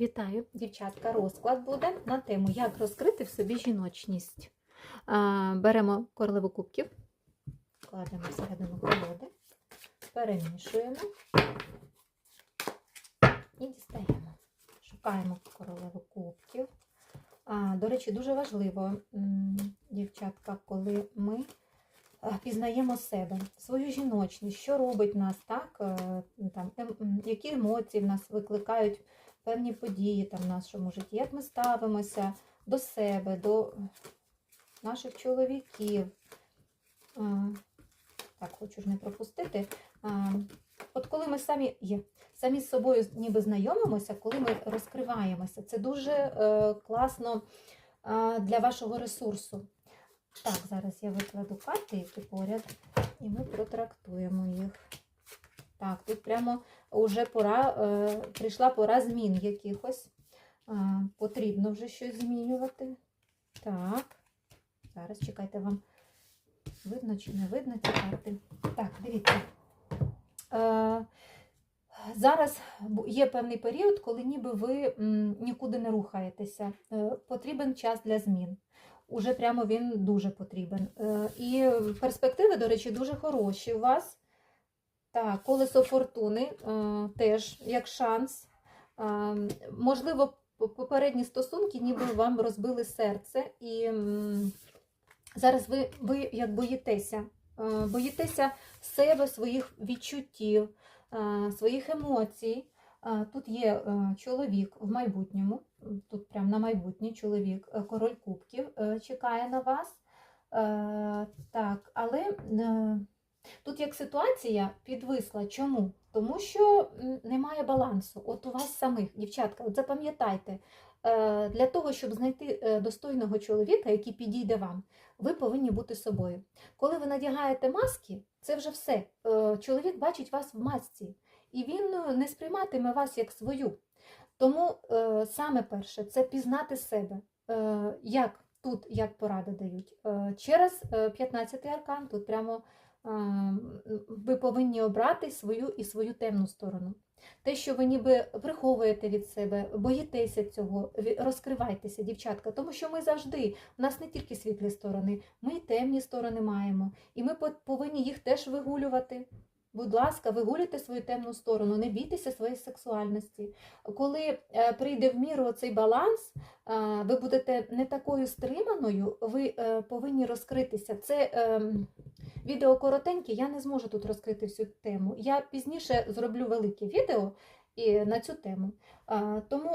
Вітаю, дівчатка. Розклад буде на тему, як розкрити в собі жіночність. Беремо королеву кубків, кладемо всередину колоди, перемішуємо і дістаємо. Шукаємо королеву кубків. До речі, дуже важливо, дівчатка, коли ми пізнаємо себе, свою жіночність, що робить нас, так, е, там, ем- які емоції в нас викликають певні події там в нашому житті, як ми ставимося до себе, до наших чоловіків. Так, хочу ж не пропустити. От коли ми самі є, самі з собою ніби знайомимося, коли ми розкриваємося, це дуже е, класно е, для вашого ресурсу. Так, зараз я викладу карти, які поряд, і ми протрактуємо їх. Так, тут прямо вже пора, е, прийшла пора змін якихось. Е, потрібно вже щось змінювати. Так, зараз чекайте вам. Видно чи не видно ці карти? Так, дивіться. Е, зараз є певний період, коли ніби ви нікуди не рухаєтеся. Е, потрібен час для змін. Уже прямо він дуже потрібен. Е, і перспективи, до речі, дуже хороші у вас. Так, колесо фортуни е, теж як шанс. Е, можливо, попередні стосунки ніби вам розбили серце, і зараз ви, ви як боїтеся, е, боїтеся себе, своїх відчуттів, своїх емоцій. Тут є чоловік в майбутньому, тут прямо на майбутнє чоловік, король кубків чекає на вас. Так, але Тут як ситуація підвисла. Чому? Тому що немає балансу. От у вас самих, дівчатка, от запам'ятайте, е, для того, щоб знайти е, достойного чоловіка, який підійде вам, ви повинні бути собою. Коли ви надягаєте маски, це вже все. Е, Чоловік бачить вас в масці, і він не сприйматиме вас як свою. Тому саме перше це пізнати себе. Як тут як поради дають? Через 15-й аркан, тут прямо ви повинні обрати свою і свою темну сторону. Те, що ви ніби приховуєте від себе, боїтеся цього, розкривайтеся, дівчатка, тому що ми завжди, у нас не тільки світлі сторони, ми й темні сторони маємо, і ми повинні їх теж вигулювати. Будь ласка, вигулюйте свою темну сторону, не бійтеся своєї сексуальності. Коли е, прийде в міру цей баланс, е, ви будете не такою стриманою, ви е, повинні розкритися. Це ем, Відео коротеньке, я не зможу тут розкрити всю тему. Я пізніше зроблю велике відео і на цю тему. Тому